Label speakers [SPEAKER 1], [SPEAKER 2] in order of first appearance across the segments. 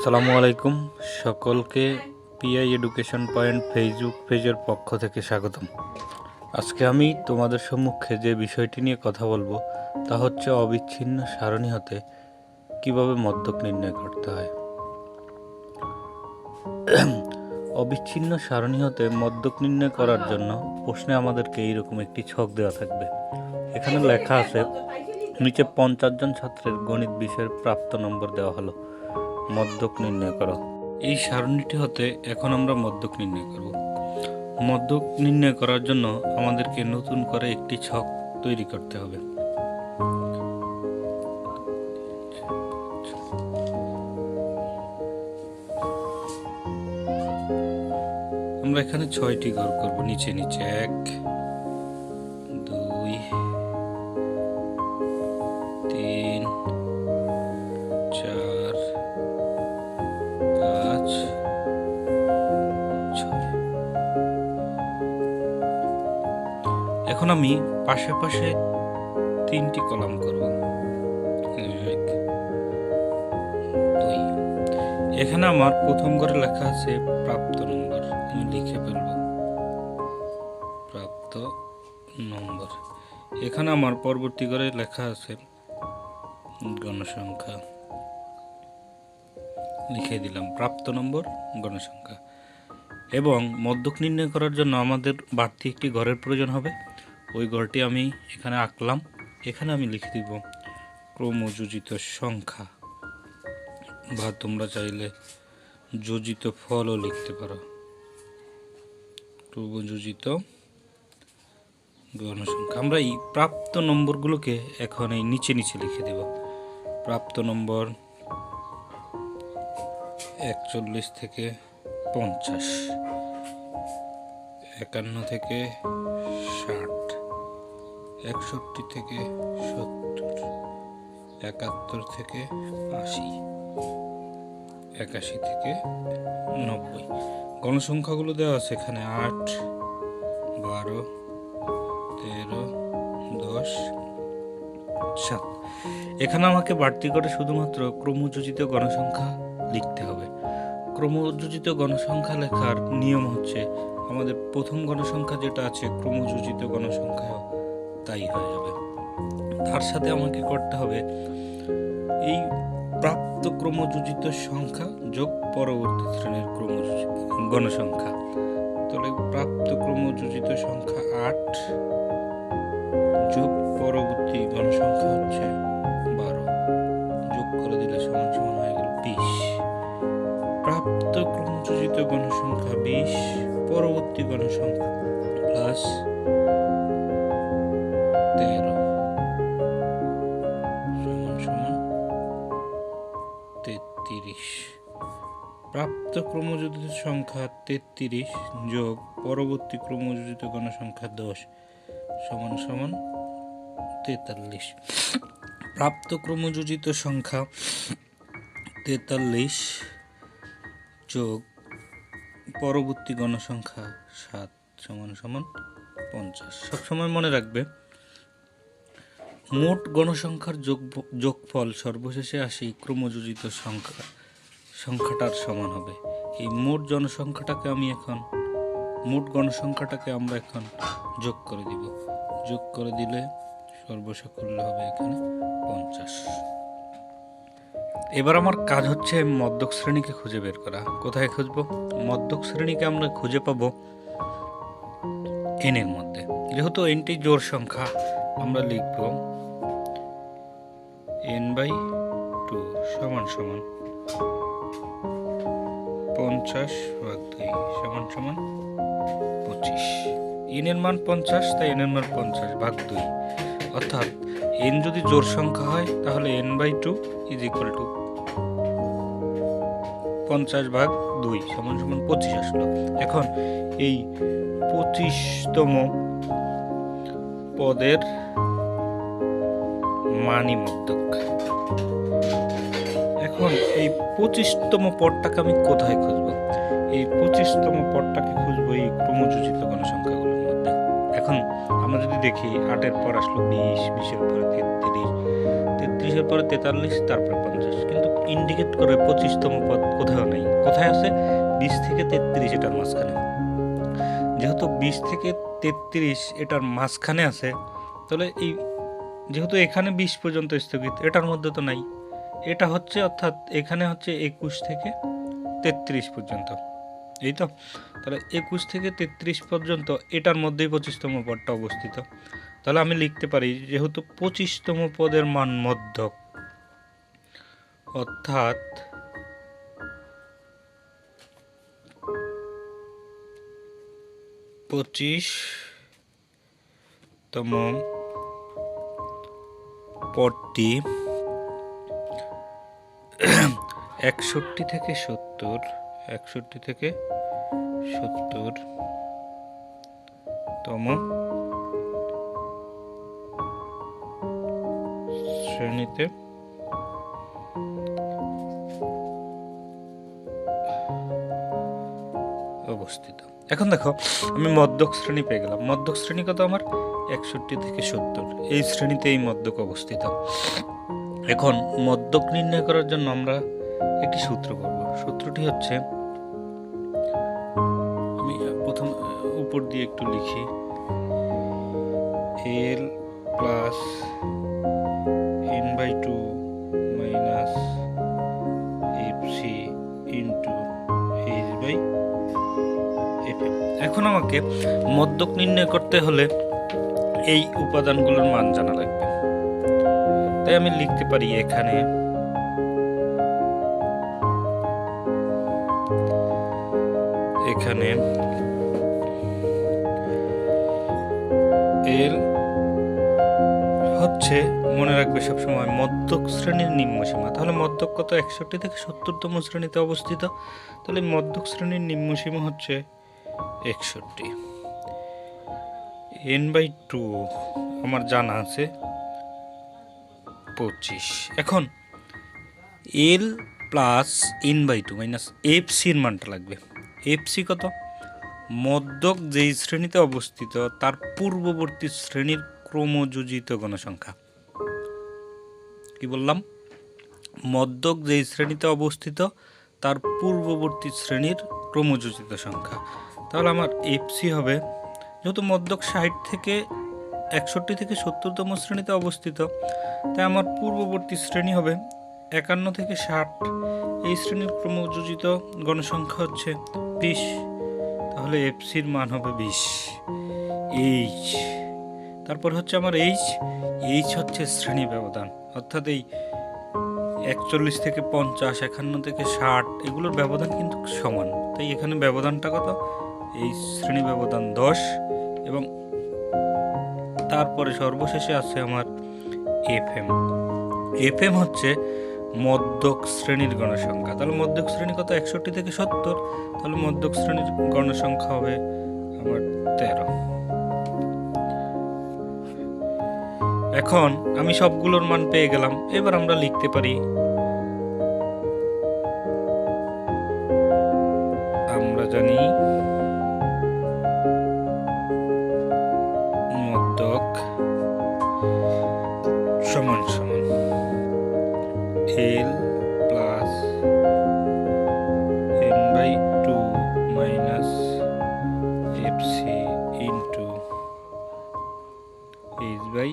[SPEAKER 1] আসসালামু আলাইকুম। সকলকে পিআই এডুকেশন পয়েন্ট ফেসবুক পেজের পক্ষ থেকে স্বাগতম। আজকে আমি তোমাদের সম্মুখে যে বিষয়টি নিয়ে কথা বলব, তা হচ্ছে অবিচ্ছিন্ন সারণী হতে কীভাবে মদ্যক নির্ণয় করতে হয়। অবিচ্ছিন্ন সারণী হতে মদ্যক নির্ণয় করার জন্য প্রশ্নে আমাদেরকে এইরকম একটি ছক দেওয়া থাকবে। এখানে লেখা আছে, নিচে পঞ্চাশ জন ছাত্রের গণিত বিষয়ের প্রাপ্ত নম্বর দেওয়া হলো। মদ্যক নির্ণয় করো। এই সারণীটি হতে এখন আমরা মদ্যক নির্ণয় করব। মদ্যক নির্ণয় করার জন্য আমাদেরকে নতুন করে একটি ছক তৈরি করতে হবে। আমরা এখানে ছয়টি ঘর করব। নিচে নিচে এক এখন আমি পাশে পাশে তিনটি কলাম করব। এখানে আমার প্রথম ঘরে লেখা আছে প্রাপ্ত নম্বর। আমি লিখে ফেলব। প্রাপ্ত নম্বর। এখানে আমার পরবর্তী ঘরে লেখা আছে গণসংখ্যা। লিখে দিলাম প্রাপ্ত নম্বর, গণসংখ্যা। এবং মধ্যক নির্ণয় করার জন্য আমাদের বাড়তি একটি ঘরের প্রয়োজন হবে। ওই ঘরটি আমি এখানে আঁকলাম। এখানে আমি লিখে দিব, ক্রমযোজিত সংখ্যা। বা তোমরা চাইলে যোজিত ফলও লিখতে পারো। ক্রমযোজিত গণসংখ্যা। আমরা এই প্রাপ্ত নম্বরগুলোকে এখন এই নিচে নিচে লিখে দেব। প্রাপ্ত নম্বর একচল্লিশ থেকে পঞ্চাশ, একান্ন থেকে একষট্টি থেকে সত্তর, একাত্তর থেকে আশি, একাশি থেকে নব্বই। গণসংখ্যাগুলো দেওয়া আছে এখানে আট, বারো, তেরো, দশ, সাত। এখানে আমাকে বাড়তি করে শুধুমাত্র ক্রমযোজিত গণসংখ্যা লিখতে হবে। ক্রমযোজিত গণসংখ্যা লেখার নিয়ম হচ্ছে আমাদের প্রথম গণসংখ্যা যেটা আছে, ক্রমযোজিত গণসংখ্যা তাই হয়ে যাবে। তার সাথে আমাকে করতে হবে এই প্রাপ্ত ক্রমযোজিত সংখ্যা যোগ পরবর্তী শ্রেণির ক্রমযোজিত গণসংখ্যা। তাহলে প্রাপ্ত ক্রমযোজিত সংখ্যা আট যোগ পরবর্তী গণসংখ্যা হচ্ছে বারো। যোগ করে দিলে সমান সমান হয়ে গেল বিশ। প্রাপ্ত ক্রমযোজিত গণসংখ্যা বিশ, পরবর্তী গণসংখ্যা প্লাস তেত্রিশ প্রাপ্ত ক্রমযোজিত সংখ্যা তেত্রিশ যোগ পরবর্তী ক্রমযোজিত গণসংখ্যা দশ সমান সমান তেতাল্লিশ। প্রাপ্ত ক্রমযোজিত সংখ্যা তেতাল্লিশ যোগ পরবর্তী গণসংখ্যা সাত সমান সমান পঞ্চাশ। সবসময় মনে রাখবে, মোট গণসংখ্যার যোগ যোগফল সর্বশেষে আসি ক্রমযোজিত সংখ্যা। সংখ্যাটার সমান হবে। এই মোট জনসংখ্যাটাকে আমি এখন, মোট গণসংখ্যাটাকে আমরা এখন যোগ করে দিব। যোগ করে দিলে সর্বসাকুল্য হবে এখানে পঞ্চাশ। এবার আমার কাজ হচ্ছে মদ্যক শ্রেণীকে খুঁজে বের করা। কোথায় খুঁজবো? মদ্যক শ্রেণীকে আমরা খুঁজে পাবো এন এর মধ্যে। যেহেতু এনটি জোর সংখ্যা, আমরা লিখব এন বাই টু সমান সমান পঞ্চাশ ভাগ দুই সমান সমান পঁচিশ। এন এর মান পঞ্চাশ, তাই এন এর মান পঞ্চাশ ভাগ দুই। অর্থাৎ এন যদি জোর সংখ্যা হয়, তাহলে N by two is equal to পঞ্চাশ ভাগ দুই সমান সমান পঁচিশ আসলো। এখন এই পঁচিশতম পদের মানি মধ্যক। এখন এই পঁচিশতম পদটাকে আমি কোথায় খুঁজবো? এই পঁচিশতম পদটাকে খুঁজবো এই ক্রমযোজিত গণসংখ্যাগুলোর মধ্যে। এখন আমরা যদি দেখি, আটের পর আসলো বিশ, বিশের পরে তেত্রিশ, তেত্রিশের পরে তেতাল্লিশ, তারপরে পঞ্চাশ। কিন্তু ইন্ডিকেট করে পঁচিশতম পদ কোথাও নেই। কোথায় আছে? বিশ থেকে তেত্রিশ এটার মাঝখানে। যেহেতু বিশ থেকে তেত্রিশ এটার মাঝখানে আছে, তাহলে এই, যেহেতু এখানে বিশ পর্যন্ত স্থগিত, এটার মধ্যে তো নাই। এটা হচ্ছে অর্থাৎ এখানে হচ্ছে একুশ থেকে তেত্রিশ পর্যন্ত। এই তো? তাহলে একুশ থেকে তেত্রিশ পর্যন্ত এটার মধ্যেই পঁচিশতম পদটা অবস্থিত। তাহলে আমি লিখতে পারি যেহেতু পঁচিশতম পদের মান মধ্যক, অর্থাৎ পঁচিশতম পদটি একষট্টি থেকে সত্তর, একষট্টি থেকে সত্তর তম শ্রেণীতে। অবস্থিত। এখন দেখো, আমি মধ্যক শ্রেণি পেয়ে গেলাম। মধ্যক শ্রেণি কত আমার? একষট্টি থেকে সত্তর। এই শ্রেণীতে এই মধ্যক অবস্থিত। এখন মদ্যক নির্ণয় করার জন্য আমরা একটি সূত্র করব। সূত্রটি হচ্ছে, আমি প্রথম, উপর দিয়ে একটু লিখি। L plus N by two minus F C into H by F এখন আমাকে মদ্যক নির্ণয় করতে হলে এই উপাদানগুলোর মান জানা লাগবে তাই আমি লিখতে পারি এখানে। এখানে এল হচ্ছে, মনে রাখবে সবসময়, মধ্যক শ্রেণির নিম্ন সীমা। তাহলে মধ্যক কত? একষট্টি থেকে সত্তরতম শ্রেণীতে অবস্থিত। তাহলে মধ্যক শ্রেণির নিম্ন সীমা হচ্ছে একষট্টি। এন বাই টু আমার জানা আছে। পঁচিশ। এখন L plus N by two minus F সির মানটা লাগবে। এফ সি কত? মধ্যক যেই শ্রেণীতে অবস্থিত, তার পূর্ববর্তী শ্রেণির ক্রমযোজিত গণসংখ্যা কি বললাম? মধ্যক যেই শ্রেণীতে অবস্থিত, তার পূর্ববর্তী শ্রেণির ক্রমযোজিত সংখ্যা। তাহলে আমার এফসি হবে, যেহেতু মধ্যক ষাট থেকে একষট্টি থেকে সত্তরতম শ্রেণীতে অবস্থিত তাই আমার পূর্ববর্তী শ্রেণি হবে একান্ন থেকে ষাট। এই শ্রেণির ক্রমযোজিত গণসংখ্যা হচ্ছে বিশ। তাহলে এফসির মান হবে বিশ। এইচ। তারপর হচ্ছে আমার এইচ। এইচ হচ্ছে শ্রেণি ব্যবধান। অর্থাৎ এই একচল্লিশ থেকে পঞ্চাশ, একান্ন থেকে ষাট, এগুলোর ব্যবধান কিন্তু সমান। তাই এখানে ব্যবধানটা কত? এই শ্রেণি ব্যবধান দশ এবং তারপরে সর্বশেষে আছে আমার এফএম। এফএম হচ্ছে মধ্যক শ্রেণির গণসংখ্যা। তাহলে মধ্যক শ্রেণি কত? একষট্টি থেকে সত্তর। তাহলে মধ্যক শ্রেণির গণসংখ্যা হবে আমার তেরো। এখন আমি সবগুলোর মান পেয়ে গেলাম। এবার আমরা লিখতে পারি আমরা জানি L plus N by two minus F C into H by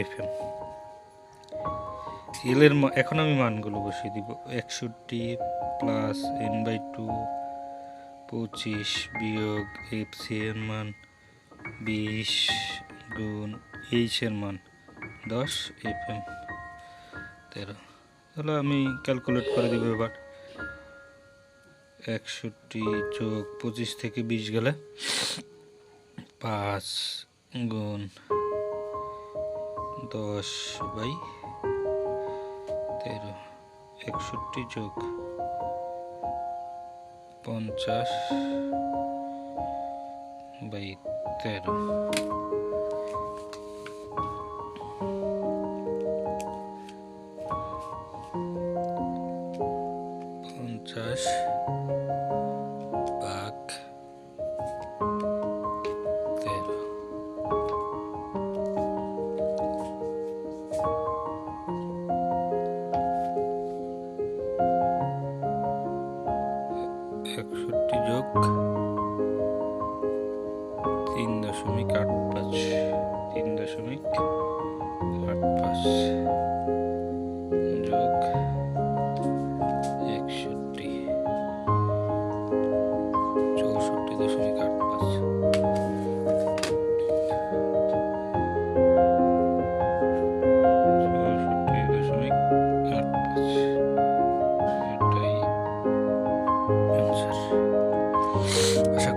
[SPEAKER 1] F M এলের এখন আমি মানগুলো বসিয়ে দিব। একষট্টি প্লাস এন বাই টু পঁচিশ বিয়োগ এফ সি এর মান বিশ গুণ এইচ এর মান দশ এফ এম তেরো। তাহলে আমি ক্যালকুলেট করে দিব এবার। একষট্টি যোগ পঁচিশ থেকে বিশ গেলে পাঁচ গুণ দশ বাই তেরো। একষট্টি যোগ পঞ্চাশ বাই তেরো।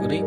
[SPEAKER 1] করি